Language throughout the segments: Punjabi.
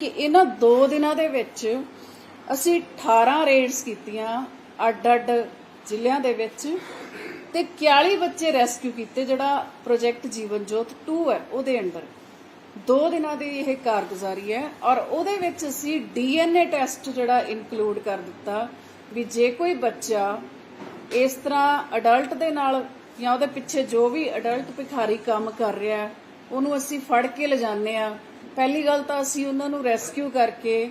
ਕਿ ਇਹਨਾਂ 2 ਦਿਨਾਂ ਦੇ ਵਿੱਚ ਅਸੀਂ 18 ਰੇਡਸ ਕੀਤੀਆਂ ਅੱਡ-ਅੱਡ ਜ਼ਿਲ੍ਹਿਆਂ ਦੇ ਵਿੱਚ ਤੇ 41 ਬੱਚੇ ਰੈਸਕਿਊ ਕੀਤੇ ਜਿਹੜਾ ਪ੍ਰੋਜੈਕਟ ਜੀਵਨ ਜੋਤ 2 ਹੈ ਉਹਦੇ ਅੰਡਰ। 2 ਦਿਨਾਂ ਦੀ ਇਹ ਕਾਰਗੁਜ਼ਾਰੀ ਹੈ ਔਰ ਉਹਦੇ ਵਿੱਚ ਅਸੀਂ ਡੀਐਨਏ ਟੈਸਟ ਜਿਹੜਾ ਇਨਕਲੂਡ ਕਰ ਦਿੱਤਾ ਵੀ ਜੇ ਕੋਈ ਬੱਚਾ ਇਸ ਤਰ੍ਹਾਂ ਅਡਲਟ ਦੇ ਨਾਲ ਜਾਂ ਉਹਦੇ ਪਿੱਛੇ ਜੋ ਵੀ ਅਡਲਟ ਭਿਖਾਰੀ ਕੰਮ ਕਰ ਰਿਹਾ ਹੈ, ਉਹਨੂੰ ਅਸੀਂ ਫੜ ਕੇ ਲਿਜਾਣੇ ਆ ਪਹਿਲੀ ਗੱਲ ਤਾਂ ਅਸੀਂ ਉਹਨਾਂ ਨੂੰ ਰੈਸਕਿਊ ਕਰਕੇ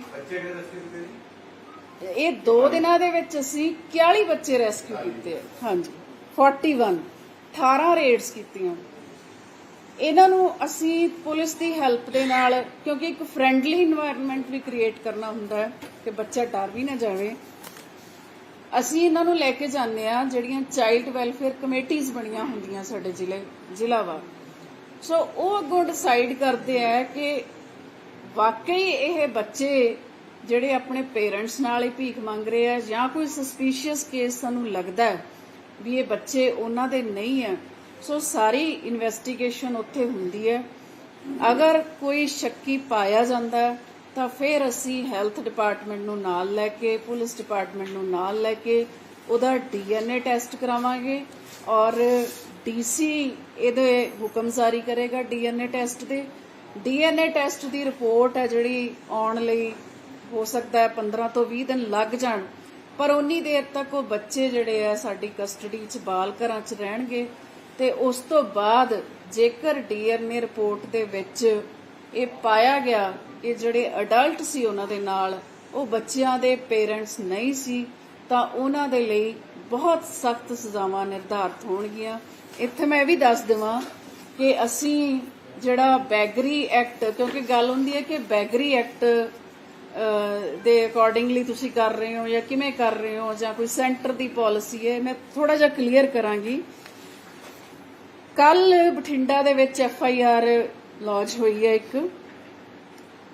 ਇਹ 2 ਦਿਨਾਂ ਦੇ ਵਿੱਚ ਅਸੀਂ 41 ਬੱਚੇ ਰੈਸਕਿਊ ਕੀਤੇ ਹਾਂਜੀ। 41 18 ਰੇਡਸ ਕੀਤੀਆਂ। ਇਹਨਾਂ ਨੂੰ ਅਸੀਂ ਪੁਲਿਸ ਦੀ ਹੈਲਪ ਦੇ ਨਾਲ ਕਿਉਂਕਿ ਇੱਕ ਫਰੈਂਡਲੀ এনवायरमेंट ਵੀ ਕ੍ਰੀਏਟ ਕਰਨਾ ਹੁੰਦਾ ਹੈ ਕਿ ਬੱਚਾ ਡਰ ਵੀ ਨਾ ਜਾਵੇ। ਅਸੀਂ ਇਹਨਾਂ ਨੂੰ ਲੈ ਕੇ ਜਾਂਦੇ ਆ ਜਿਹੜੀਆਂ ਚਾਈਲਡ ਵੈਲਫੇਅਰ ਕਮੇਟੀਆਂ ਬਣੀਆਂ ਹੁੰਦੀਆਂ ਸਾਡੇ ਜ਼ਿਲ੍ਹੇ ਜ਼ਿਲ੍ਹਾਵਾਰ ਸੋ ਉਹ ਅੱਗੋਂ ਡਿਸਾਈਡ ਕਰਦੇ ਆ ਕਿ ਵਾਕਈ ਇਹ ਬੱਚੇ ਜਿਹੜੇ ਆਪਣੇ ਪੇਰੈਂਟਸ ਨਾਲ ਹੀ ਭੀਖ ਮੰਗ ਰਹੇ ਆ ਜਾਂ ਕੋਈ ਸਸਪੀਸ਼ੀਅਸ ਕੇਸ ਸਾਨੂੰ ਲੱਗਦਾ ਵੀ ਇਹ ਬੱਚੇ ਉਹਨਾਂ ਦੇ ਨਹੀਂ ਆ ਸੋ ਸਾਰੀ ਇਨਵੈਸਟੀਗੇਸ਼ਨ ਉੱਥੇ ਹੁੰਦੀ ਹੈ। ਅਗਰ ਕੋਈ ਸ਼ੱਕੀ ਪਾਇਆ ਜਾਂਦਾ ਤਾਂ ਫਿਰ ਅਸੀਂ ਹੈਲਥ ਡਿਪਾਰਟਮੈਂਟ ਨੂੰ ਨਾਲ ਲੈ ਕੇ, ਪੁਲਿਸ ਡਿਪਾਰਟਮੈਂਟ ਨੂੰ ਨਾਲ ਲੈ ਕੇ ਉਹਦਾ ਡੀਐਨਏ ਟੈਸਟ ਕਰਾਵਾਂਗੇ ਔਰ ਡੀਸੀ ਇਹਦੇ ਹੁਕਮ ਜਾਰੀ ਕਰੇਗਾ ਡੀਐਨਏ ਟੈਸਟ ਦੇ। ਡੀਐਨਏ ਟੈਸਟ ਦੀ ਰਿਪੋਰਟ ਹੈ ਜਿਹੜੀ ਆਉਣ ਲਈ ਹੋ ਸਕਦਾ ਹੈ 15 ਤੋਂ 20 ਦਿਨ ਲੱਗ ਜਾਣ। ਪਰ ਉਨੀ ਦੇਰ ਤੱਕ ਉਹ ਬੱਚੇ ਜਿਹੜੇ ਆ ਸਾਡੀ ਕਸਟਡੀ 'ਚ ਬਾਲ ਘਰਾਂ 'ਚ ਰਹਿਣਗੇ ਤੇ ਉਸ ਤੋਂ ਬਾਅਦ ਜੇਕਰ ਡੀਐਨਏ ਰਿਪੋਰਟ ਦੇ ਵਿੱਚ ਇਹ ਪਾਇਆ ਗਿਆ ਕਿ ਜਿਹੜੇ ਅਡਲਟ ਸੀ ਉਹਨਾਂ ਦੇ ਨਾਲ, ਉਹ ਬੱਚਿਆਂ ਦੇ ਪੇਰੈਂਟਸ ਨਹੀਂ ਸੀ ਤਾਂ ਉਹਨਾਂ ਦੇ ਲਈ ਬਹੁਤ ਸਖਤ ਸਜ਼ਾਵਾਂ ਨਿਰਧਾਰਤ ਹੋਣਗੀਆਂ। ਇੱਥੇ ਮੈਂ ਇਹ ਵੀ ਦੱਸ ਦੇਵਾਂ ਕਿ ਅਸੀਂ ਜਿਹੜਾ ਬੈਗਰੀ ਐਕਟ, ਕਿਉਂਕਿ ਗੱਲ ਹੁੰਦੀ ਹੈ ਕਿ ਬੈਗਰੀ ਐਕਟ ਦੇ ਅਕੋਰਡਿੰਗਲੀ ਤੁਸੀਂ ਕਰ ਰਹੇ ਹੋ ਜਾਂ ਕਿਵੇਂ ਕਰ ਰਹੇ ਹੋ ਜਾਂ ਕੋਈ ਸੈਂਟਰ ਦੀ ਪਾਲਿਸੀ ਹੈ, ਮੈਂ ਥੋੜਾ ਜਿਹਾ ਕਲੀਅਰ ਕਰਾਂਗੀ। ਕੱਲ ਬਠਿੰਡਾ ਦੇ ਵਿੱਚ ਐਫ ਆਈ ਆਰ ਲੌਂਚ ਹੋਈ ਹੈ ਇੱਕ।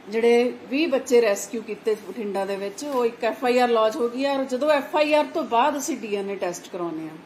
ਜਿਹੜੇ 20 ਬੱਚੇ ਰੈਸਕਿਊ ਕੀਤੇ ਬਠਿੰਡਾ ਦੇ ਵਿੱਚ, ਉਹ ਇੱਕ ਐਫ ਆਈ ਆਰ ਲੌਂਚ ਹੋ ਗਈ ਹੈ ਔਰ ਜਦੋਂ ਐਫ ਆਈ ਆਰ ਤੋਂ ਬਾਅਦ ਅਸੀਂ ਡੀ ਐੱਨ ਏ ਟੈਸਟ ਕਰਾਉਂਦੇ ਹਾਂ।